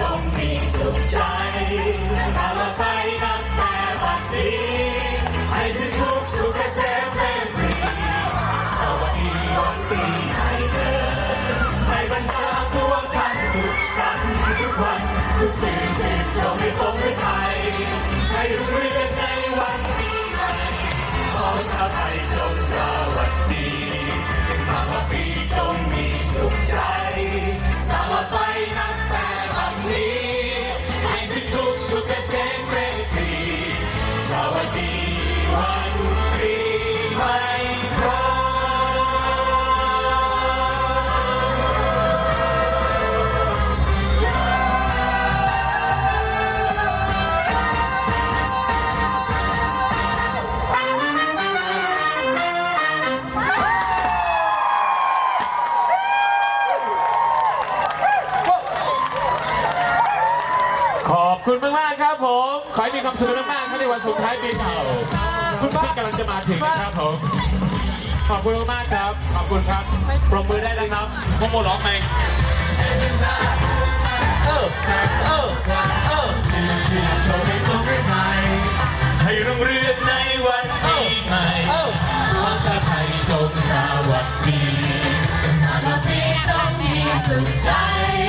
จงมีสุขใจตลอดไปนับแต่บัดนี้ให้สิ้นทุกข์สุขเกษมเป็นปรีสวัสดีวันปีใหม่เธอให้บรรดาพวกท่านสุขสันต์ทุกวัน ทุกปีชื่นชมให้สมฤทัยให้รุ่งเรืองในวันปีใหม่ขอชาวไทยจงสวัสดี สวั คุณมากๆครับผม ขอให้มีความสุขมากๆครับในวันสุดท้ายปีเก่าคุณที่กำลังจะมาถึงนะครับผม ขอบคุณมากครับ ขอบคุณครับปรบมือได้แล้วครับพวกโมร้องไหมเออเออเออชื่นชมให้สมฤทัยให้รุ่งเรืองในวันปีใหม่ขอชาติไทยจงสวัสดีตลอดปีจงมีสุขใจ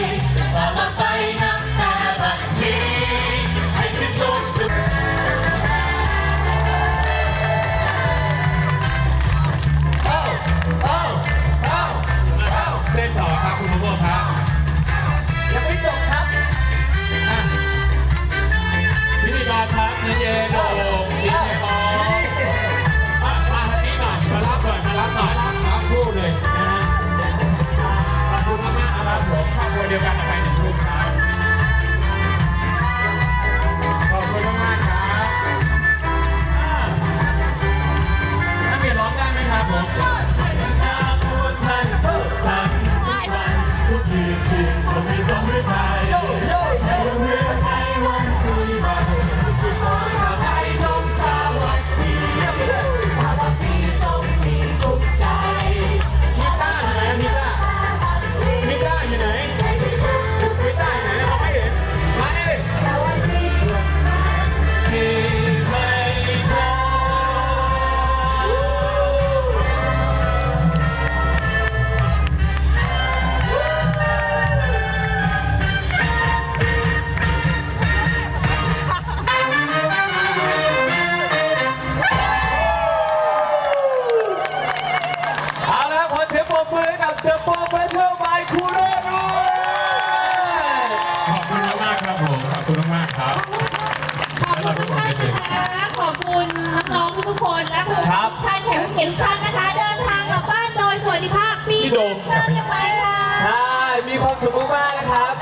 านแขกผู้เกียรติทุกท่านนะคะเดินทางกลับบ้านโดยสวัสดิภาพปีพี่โดมเจอกันใหม่ค่ะใช่มีความสุขมากๆนะครับ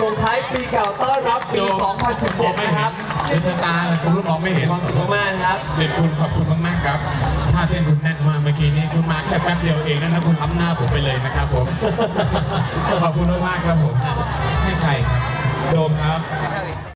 ส่งท้ายปีเก่าต้อนรับปี 2017 นะครับ เดสตาร์คุณรู้มองไม่เห็นมีความสุขมากๆนะครับ เด็กคุณขอบคุณมากๆครับท่าเต้นคุณแน่นมากเมื่อกี้นี้คุณมาแค่แป๊บเดียวเองนะนะคุณทับหน้าผมไปเลยนะครับผม ขอบคุณมากๆครับผมให้ใครครับโดมครับ